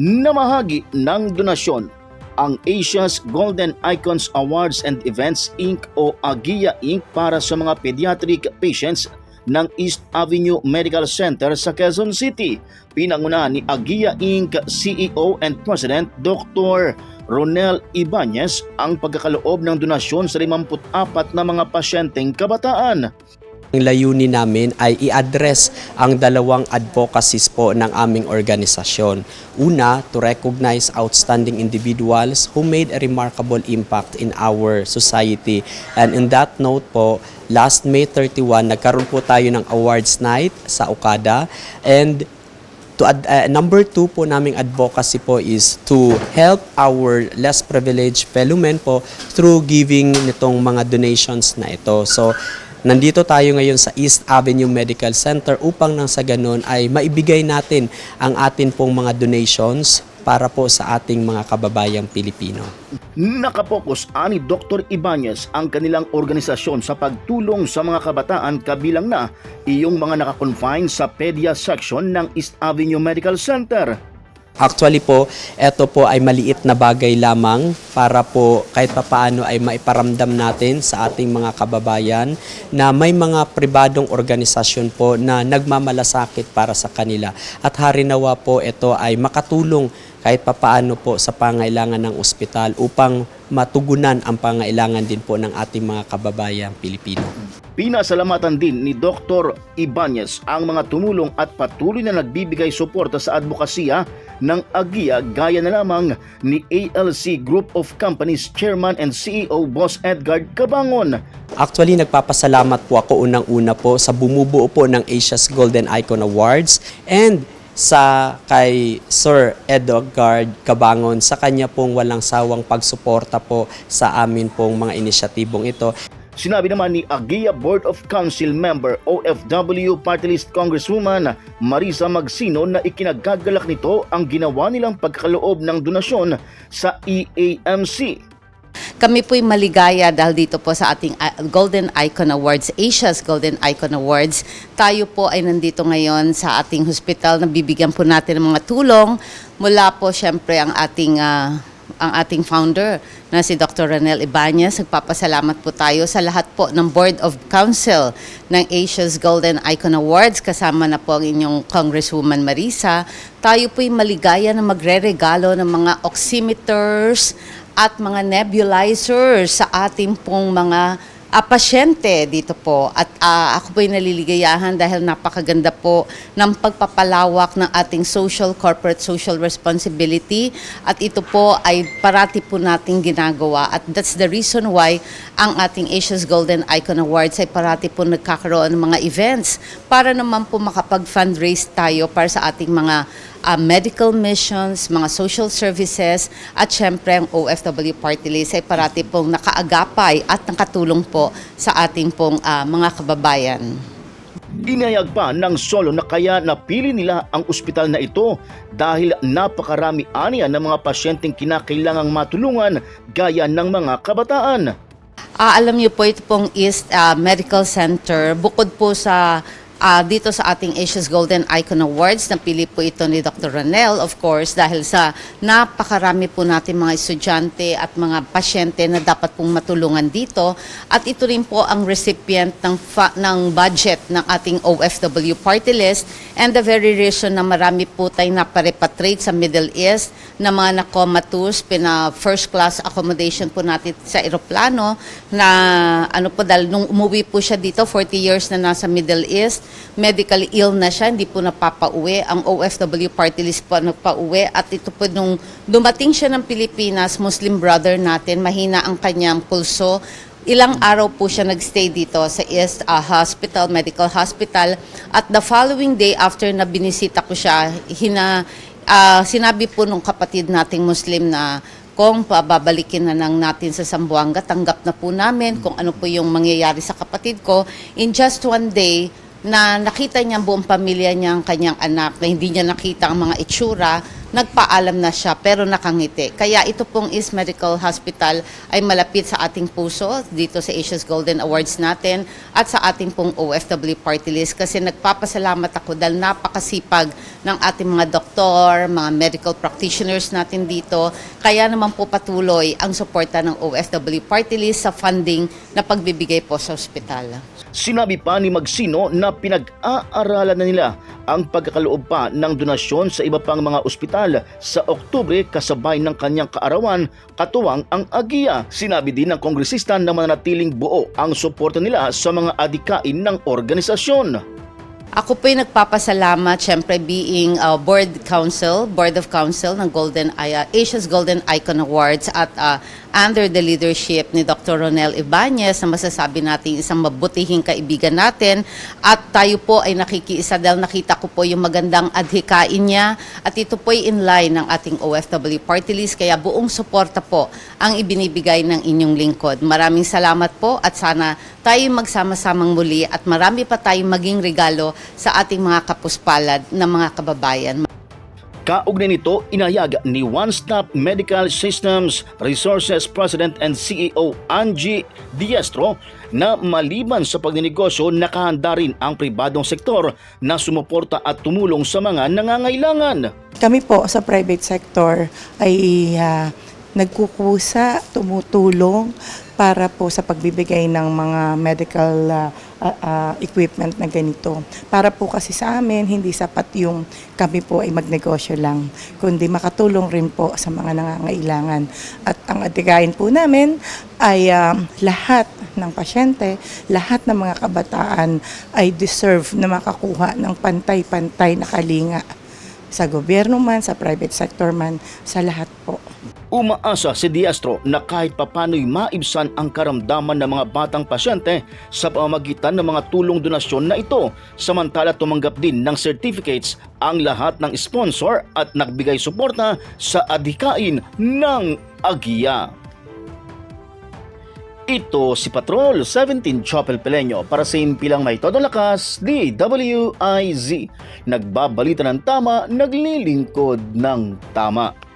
namahagi ng donasyon ang Asia's Golden Icons Awards and Events Inc. o AGIA Inc. para sa mga pediatric patients ng East Avenue Medical Center sa Quezon City. Pinangunahan ni AGIA Inc. CEO and President Dr. Ronel Ibanez ang pagkakaloob ng donasyon sa 54 na mga pasyenteng kabataan. Ang layunin namin ay i-address ang dalawang advocacies po ng aming organisasyon. Una, to recognize outstanding individuals who made a remarkable impact in our society. And in that note po, last May 31, nagkaroon po tayo ng awards night sa Okada. And to ad- uh, number two po naming advocacy po is to help our less privileged fellow men po through giving nitong mga donations na ito. So, nandito tayo ngayon sa East Avenue Medical Center upang nang sa ganun ay maibigay natin ang atin pong mga donations para po sa ating mga kababayang Pilipino. Nakapokus ani Dr. Ibanez ang kanilang organisasyon sa pagtulong sa mga kabataan kabilang na iyong mga nakakonfine sa pedia section ng East Avenue Medical Center. Actually po, ito po ay maliit na bagay lamang para po kahit papaano ay maiparamdam natin sa ating mga kababayan na may mga pribadong organisasyon po na nagmamalasakit para sa kanila. At harinawa po ito ay makatulong kahit papaano po sa pangailangan ng ospital upang matugunan ang pangailangan din po ng ating mga kababayang Pilipino. Pinasalamatan din ni Dr. Ibanez ang mga tumulong at patuloy na nagbibigay suporta sa advokasya ng AGIA gaya na lamang ni ALC Group of Companies Chairman and CEO Boss Edgar Cabangon. Actually, nagpapasalamat po ako unang-una po sa bumubuo po ng Asia's Golden Icon Awards and sa kay Sir Edgar Cabangon sa kanya pong walang sawang pagsuporta po sa amin pong mga inisyatibong ito. Sinabi naman ni AGIA Board of Council Member OFW Party List Congresswoman Marisa Magsino na ikinagagalak nito ang ginawa nilang pagkaloob ng donasyon sa EAMC. Kami po'y maligaya dahil dito po sa ating uh, Golden Icon Awards, Asia's Golden Icon Awards. Tayo po ay nandito ngayon sa ating hospital na bibigyan po natin ng mga tulong mula po syempre ang ating ah, ang ating founder na si Dr. Ranel Ibanez. Nagpapasalamat po tayo sa lahat po ng Board of Council ng Asia's Golden Icon Awards. Kasama na po ang inyong Congresswoman Marisa. Tayo po'y maligaya na magre-regalo ng mga oximeters at mga nebulizers sa ating pong mga ah, pasyente dito po. At ah, ako po'y naliligayahan dahil napakaganda po ng pagpapalawak ng ating social, corporate social responsibility. At ito po ay parati po nating ginagawa. At that's the reason why ang ating Asia's Golden Icon Awards ay parati po nagkakaroon ng mga events para naman po makapag-fundraise tayo para sa ating mga uh, medical missions, mga social services, at syempre ang OFW Party List ay parati pong nakaagapay at nakatulong po sa ating pong uh, mga kababayan. Inayag pa ng solo na kaya napili nila ang ospital na ito dahil napakarami aniya ng mga pasyenteng kinakailangang matulungan gaya ng mga kabataan. Ah, alam niyo po, ito pong East ah, Medical Center, bukod po sa ah, dito sa ating Asia's Golden Icon Awards, napili po ito ni Dr. Ranel, of course, dahil sa napakarami po natin mga estudyante at mga pasyente na dapat pong matulungan dito. At ito rin po ang recipient ng, ng budget ng ating OFW party list and the very reason na marami po tayong naparepatriate sa Middle East na mga na-comatose, pina first class accommodation po natin sa eroplano na ano po dahil nung umuwi po siya dito 40 years na nasa Middle East medically ill na siya hindi po napapauwi ang OFW party list po nagpauwi at ito po nung dumating siya ng Pilipinas Muslim brother natin mahina ang kanyang pulso Ilang araw po siya nagstay dito sa East uh, Hospital, Medical Hospital. At the following day after na binisita ko siya, hina, ah, sinabi po nung kapatid nating Muslim na kung pababalikin na lang natin sa Sambuanga, tanggap na po namin kung ano po yung mangyayari sa kapatid ko. In just one day, na nakita niya buong pamilya niya, ang kanyang anak, na hindi niya nakita ang mga itsura, nagpaalam na siya pero nakangiti. Kaya ito pong East Medical Hospital ay malapit sa ating puso dito sa Asia's Golden Awards natin at sa ating pong OFW party list kasi nagpapasalamat ako dahil napakasipag ng ating mga doktor, mga medical practitioners natin dito. Kaya naman po patuloy ang suporta ng OFW party list sa funding na pagbibigay po sa ospital. Sinabi pa ni Magsino na pinag-aaralan na nila ang pagkakaloob pa ng donasyon sa iba pang mga ospital sa Oktubre kasabay ng kanyang kaarawan katuwang ang Agia. Sinabi din ng kongresista na mananatiling buo ang suporta nila sa mga adikain ng organisasyon. Ako po'y nagpapasalamat, syempre being uh, board council, board of council ng Golden uh, Asia's Golden Icon Awards at uh, under the leadership ni Dr. Ronel Ibanez na masasabi natin isang mabutihing kaibigan natin at tayo po ay nakikiisa dahil nakita ko po yung magandang adhikain niya at ito po'y in line ng ating OFW party list kaya buong suporta po ang ibinibigay ng inyong lingkod. Maraming salamat po at sana tayo magsama-samang muli at marami pa tayong maging regalo sa ating mga kapuspalad na mga kababayan. Kaugnay nito, inayag ni One Stop Medical Systems Resources President and CEO Angie Diestro na maliban sa pagninegosyo, nakahanda rin ang pribadong sektor na sumuporta at tumulong sa mga nangangailangan. Kami po sa private sector ay ah, nagkukusa, tumutulong para po sa pagbibigay ng mga medical ah, ah, equipment na ganito. Para po kasi sa amin, hindi sapat yung kami po ay magnegosyo lang, kundi makatulong rin po sa mga nangangailangan. At ang adigayin po namin ay ah, lahat ng pasyente, lahat ng mga kabataan ay deserve na makakuha ng pantay-pantay na kalinga sa gobyerno man, sa private sector man, sa lahat po. Umaasa si Diestro na kahit papano'y maibsan ang karamdaman ng mga batang pasyente sa pamamagitan ng mga tulong donasyon na ito. Samantala tumanggap din ng certificates ang lahat ng sponsor at nagbigay suporta sa adhikain ng Agia. Ito si Patrol 17 Chopel Peleño para sa impilang may todo lakas, DWIZ. Nagbabalita ng tama, naglilingkod ng tama.